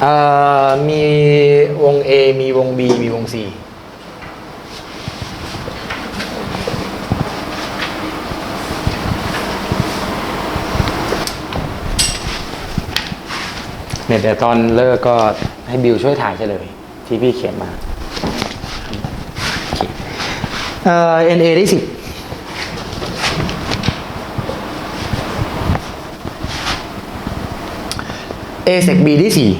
เอ่อมีวง A มีวง B มีวง C เนี่ยเดี๋ยวตอนเลิกก็ให้บิวช่วยถ่ายเฉลย ที่พี่เขียนมาโอเคเอ่อ NA ได้สิบ A เซก B ได้สี่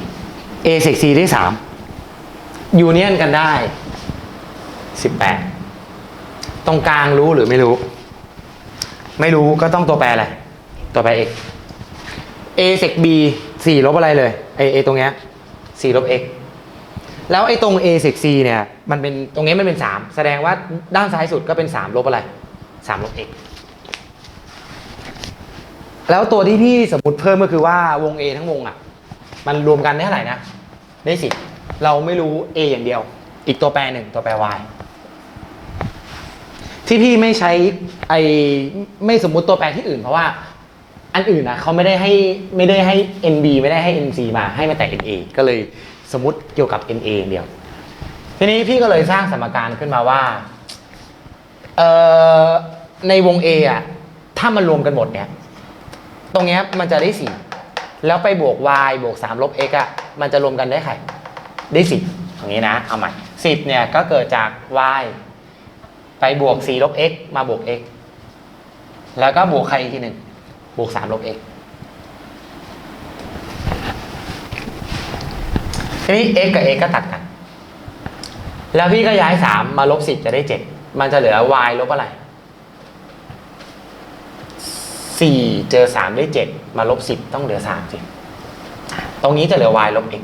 A เซก C ได้สามยูเนียนกันได้สิบแปดตรงกลางรู้หรือไม่รู้ ไม่รู้ก็ต้องตัวแปรอะไร ตัวแปร x a เซก b สี่ลบอะไรเลยไอไอตรงเนี้ยสี่ลบ x แล้วไอตรง a เซก c เนี่ยมันเป็นตรงนี้มันเป็นสามแสดงว่าด้านซ้ายสุดก็เป็นสามลบอะไรสามลบ x แล้วตัวที่พี่สมมติเพิ่มก็คือว่าวง A ทั้งวงอะ มันรวมกันได้เท่าไหร่นะได้สิบเราไม่รู้ A อย่างเดียว อีกตัวแปรหนึ่งตัวแปร y ที่พี่ไม่ใช้ไอไม่สมมุติตัวแปรที่อื่นเพราะว่า อันอื่นนะเขาไม่ได้ให้ไม่ได้ให้ NB ไม่ได้ให้ NC มาให้มาแต่ NA ก็เลยสมมติเกี่ยวกับ NA องเดียว ทีนี้พี่ก็เลยสร้างสมการขึ้นมาว่าเออในวง A อะถ้ามันรวมกันหมดเนี่ย ตรงเนี้ยมันจะได้สี่ แล้วไปบวก y บวก3ลบ x อะมันจะรวมกันได้ใครได้สิบอย่างนี้นะ เอาใหม่สิบเนี่ยก็เกิดจาก y ไปบวก4ลบ x มาบวก x แล้วก็บวกใครอีกทีหนึ่งบวก3ลบ x ทีนี้ x กับ x ก็ตัดกัน แล้วพี่ก็ย้าย 3 มาลบ 10 จะได้ 7 มันจะเหลือ y ลบอะไร 4เจอ3ได้7มาลบ10ต้องเหลือ3สิตรงนี้จะเหลือ y ลบ x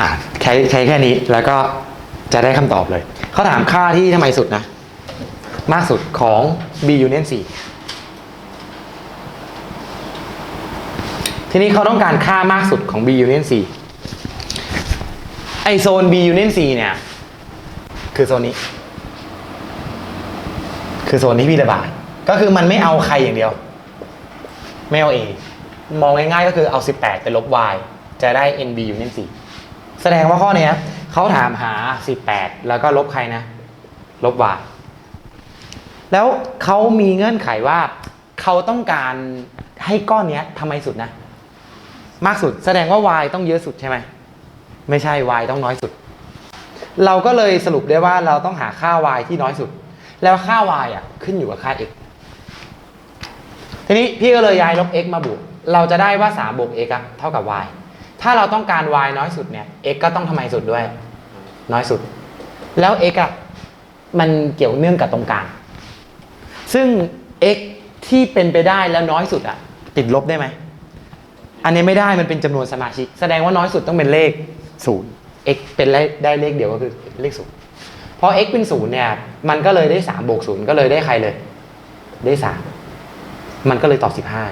อะใช้ใช้แค่นี้แล้วก็จะได้คำตอบเลย เขาถามค่าที่ทำไมสุดนะ มากสุดของ b union c ทีนี้เขาต้องการค่ามากสุดของ b union c ไอโซน b union c เนี่ย คือโซนนี้ คือโซนที่พี่ระบาย ก็คือมันไม่เอาใครอย่างเดียว ไม่เอา a มองง่ายๆก็คือเอา 18 ไปลบ y จะได้ nb union c แสดงว่าข้อเนี้ยเขาถามหา 18 แล้วก็ลบใครนะ ลบ y แล้วเขามีเงื่อนไขว่าเขาต้องการให้ก้อนเนี้ยทำไมสุดนะ มากสุด แสดงว่า y ต้องเยอะสุดใช่ไหม ไม่ใช่ y ต้องน้อยสุด เราก็เลยสรุปได้ว่าเราต้องหาค่า y ที่น้อยสุด แล้วค่า y อะขึ้นอยู่กับค่า x ทีนี้พี่ก็เลยย้ายลบ x มาบวก เราจะได้ว่า 3บวก x อะเท่ากับ y ถ้าเราต้องการ y น้อยสุดเนี่ย x ก็ต้องทำไมสุดด้วย น้อยสุด แล้ว x อะมันเกี่ยวเนื่องกับตรงกลาง ซึ่ง x ที่เป็นไปได้แล้วน้อยสุดอะติดลบได้ไหม อันนี้ไม่ได้มันเป็นจำนวนสมาชิก แสดงว่าน้อยสุดต้องเป็นเลข ศูนย์ x เป็นเลขได้เลขเดียวก็คือเลขศูนย์พอ x เป็นศูนย์เนี่ย มันก็เลยได้สามบวกศูนย์ก็เลยได้ใครเลย ได้สามมันก็เลยตอบสิบห้า